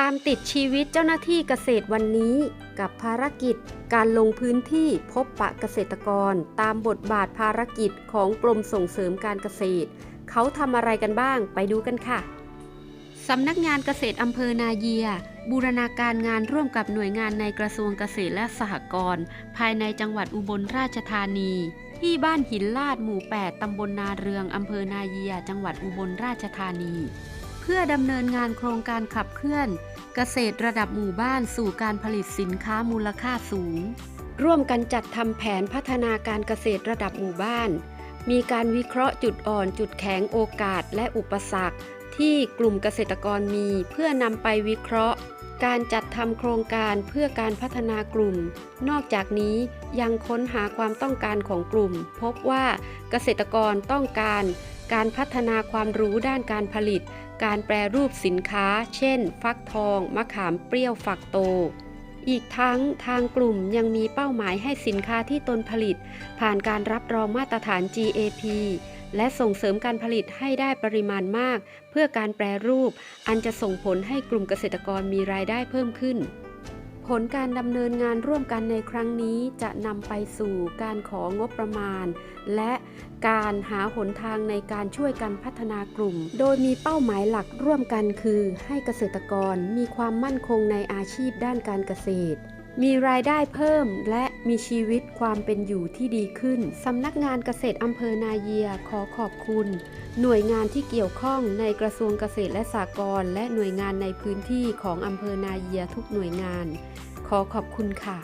ตามติดชีวิตเจ้าหน้าที่เกษตรวันนี้ กับภารกิจการลงพื้นที่พบปะเกษตรกร ตามบทบาทภารกิจของกรมส่งเสริมการเกษตร เขาทำอะไรกันบ้างไปดูกันค่ะสำนักงานเกษตรอำเภอนาเยีย บูรณาการงานร่วมกับหน่วยงานในกระทรวงเกษตรและสหกรณ์ภายในจังหวัดอุบลราชธานี ที่บ้านหินลาดหมู่ 8 ตำบลนาเรืองอำเภอนาเยีย จังหวัดอุบลราชธานี เพื่อดำเนินงานโครงการขับเคลื่อน เกษตรระดับหมู่บ้านสู่การผลิตสินค้ามูลค่าสูง ร่วมกันจัดทำแผนพัฒนาการเกษตรระดับหมู่บ้าน มีการวิเคราะห์จุดอ่อน จุดแข็งโอกาสและอุปสรรค ที่กลุ่มเกษตรกรมีเพื่อนำไปวิเคราะห์ การจัดทำโครงการเพื่อการพัฒนากลุ่ม นอกจากนี้ยังค้นหาความต้องการของกลุ่ม พบว่าเกษตรกรต้องการ การพัฒนาความรู้ด้านการผลิต การแปรรูปสินค้า เช่น ฟักทอง มะขามเปรี้ยวฝักโต อีกทั้งทางกลุ่มยังมีเป้าหมายให้สินค้าที่ตนผลิต ผ่านการรับรองมาตรฐาน GAP และส่งเสริมการผลิตให้ได้ปริมาณมาก เพื่อการแปรรูป อันจะส่งผลให้กลุ่มเกษตรกรมีรายได้เพิ่มขึ้น ผลการดำเนินงานร่วมกันในครั้งนี้จะนำไปสู่การของบประมาณ และการหาหนทางในการช่วยกันพัฒนากลุ่ม โดยมีเป้าหมายหลักร่วมกันคือ ให้เกษตรกรมีความมั่นคงในอาชีพด้านการเกษตร มีรายได้เพิ่มและมีชีวิตความเป็นอยู่ที่ดีขึ้น สำนักงานเกษตรอำเภอนาเยียขอขอบคุณ หน่วยงานที่เกี่ยวข้องในกระทรวงเกษตรและสหกรณ์และหน่วยงานในพื้นที่ของอำเภอนาเยียทุกหน่วยงาน ขอขอบคุณค่ะ